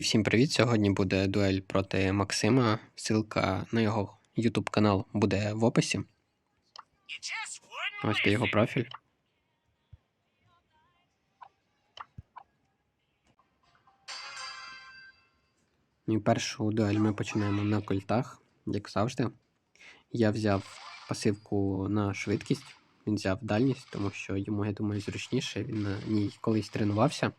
Всім привіт! Сьогодні буде дуель проти Максима. Ссылка на його YouTube канал буде в описі. Ось це його профіль. І першу дуель ми починаємо на кольтах, як завжди. Я взяв пасивку на швидкість, він взяв дальність, тому що йому, я думаю, зручніше. Він на ній колись тренувався.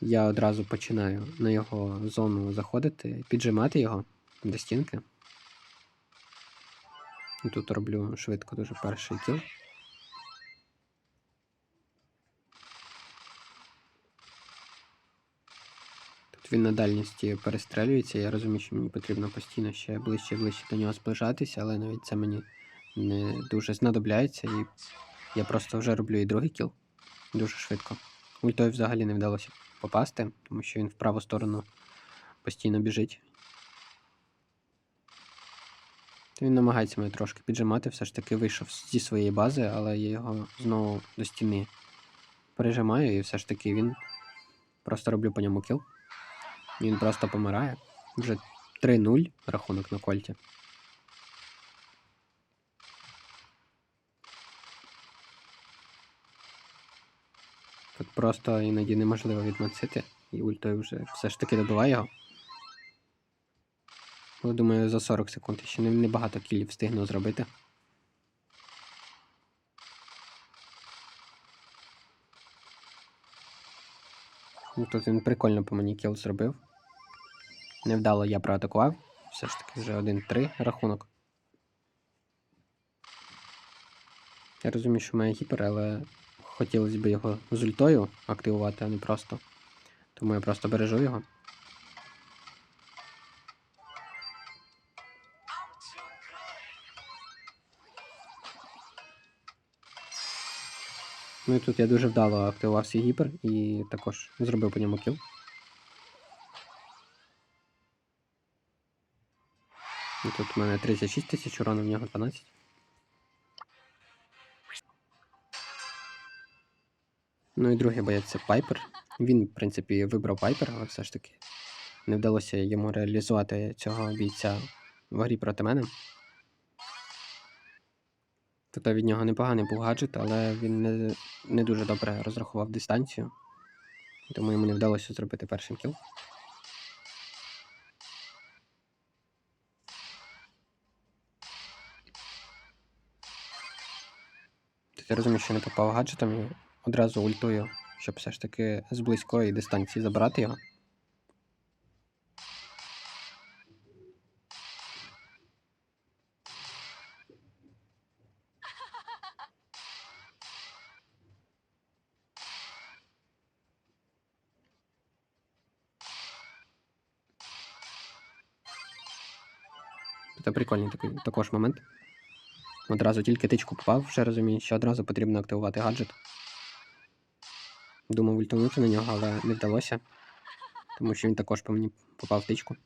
Я одразу починаю на його зону заходити, піджимати його до стінки. Тут роблю швидко дуже перший кіл. Тут він на дальності перестрелюється. Я розумію, що мені потрібно постійно ще ближче і ближче до нього зближатися, але навіть це мені не дуже знадобляється. І я просто вже роблю і другий кіл дуже швидко. Ультою взагалі не вдалося попасти, тому що він в праву сторону постійно біжить. Він намагається мене трошки піджимати, все ж таки вийшов зі своєї бази, але я його знову до стіни пережимаю, і все ж таки він просто роблю по ньому кіл. Він просто помирає. Вже 3-0 рахунок на кольті. Тут просто іноді неможливо відмацити, і ультою вже все ж таки добиває його. Але думаю, за 40 секунд ще небагато кілів встигну зробити. Ну, Тут він прикольно по мені кіл зробив. Невдало я проатакував. Все ж таки вже 1-3 рахунок. Я розумію, що має гіпер, але хотілося б його з ультою активувати, а не просто. Тому я просто бережу його. Ну і тут я дуже вдало активував свій гіпер і також зробив по ньому кіл. І тут у мене 36 тисяч урону, в нього 12. Ну і другий боєць це Пайпер. Він, в принципі, вибрав Пайпер, але все ж таки не вдалося йому реалізувати цього бійця в грі проти мене. Тобто від нього непоганий був гаджет, але він не, не дуже добре розрахував дистанцію. Тому йому не вдалося зробити перший кіл. Тут я розумію, що не попав гаджетом і одразу ультую, щоб все ж таки з близької дистанції забрати його. Це прикольний такий також момент. Одразу тільки тичку попав, вже розумію, що одразу потрібно активувати гаджет. Думав ультанути на нього, але не вдалося. Тому що він також по мені попав в тичку.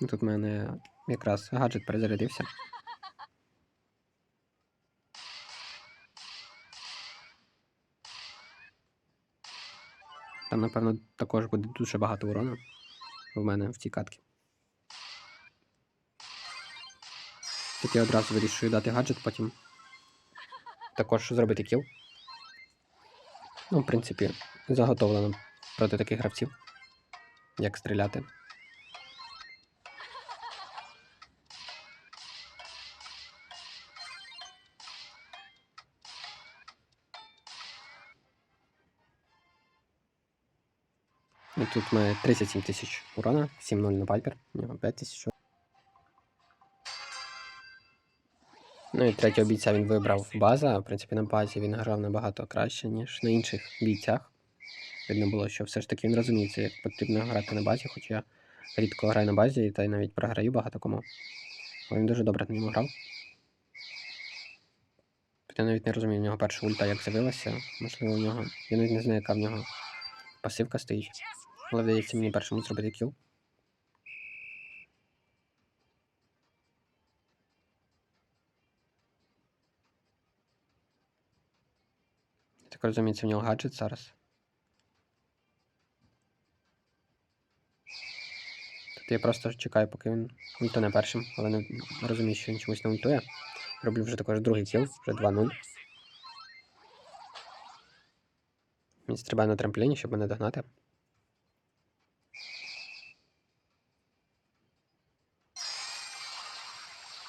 Ну, Тут в мене якраз гаджет перезарядився. Там, напевно, також буде дуже багато урону в мене в цій катці. Тут я одразу вирішую дати гаджет, потім також зробити кіл. Ну, в принципі, заготовлено проти таких гравців. Як стріляти. І тут ми 37 тисяч урона, 7-0 на Пайпер, у нього 5 тисяч. Ну і третього бійця він вибрав база. В принципі, на базі він грав набагато краще, ніж на інших бійцях. Видно було, що все ж таки він розуміється, як потрібно грати на базі, хоча я рідко граю на базі, та й навіть програю багато кому. Але він дуже добре на ньому грав. Я навіть не розумію, в нього перша ульта як з'явилася. Можливо, в нього. Я навіть не знаю, яка в нього пасивка стоїть. Але вдається мені першому зробити кіл. Так розумію, це в нього гаджет зараз. Тут я просто чекаю, поки він ультане першим, але не розумію, що він чомусь не ультує. Роблю вже також другий кіл, вже 2-0. Він стрибає на трампліні, щоб мене догнати.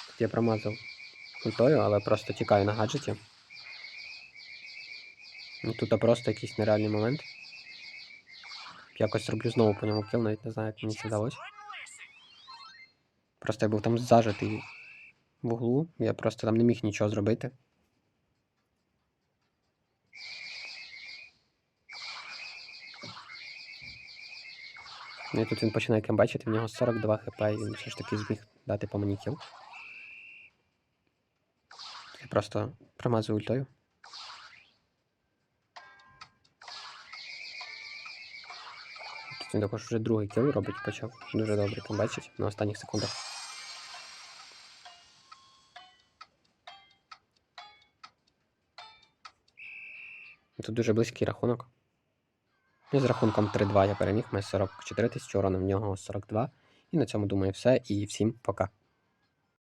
Тут я промазав ультою, але просто тікаю на гаджеті. Ну, тут просто якийсь нереальний момент. Якось роблю знову по ньому кіл, навіть не знаю, як мені це вдалося. Просто я був там зажатий в углу, я просто там не міг нічого зробити. Ну і тут він починає кембачити, в нього 42 хп, і він все ж таки зміг дати по мені кіл. Я просто промазую ультою. Він також вже другий кіл робить, почав дуже добре бачить на останніх секундах. Тут дуже близький рахунок. І з рахунком 3-2 я переміг, має 44 тисячі урону, в нього 42. І на цьому думаю все. І всім пока.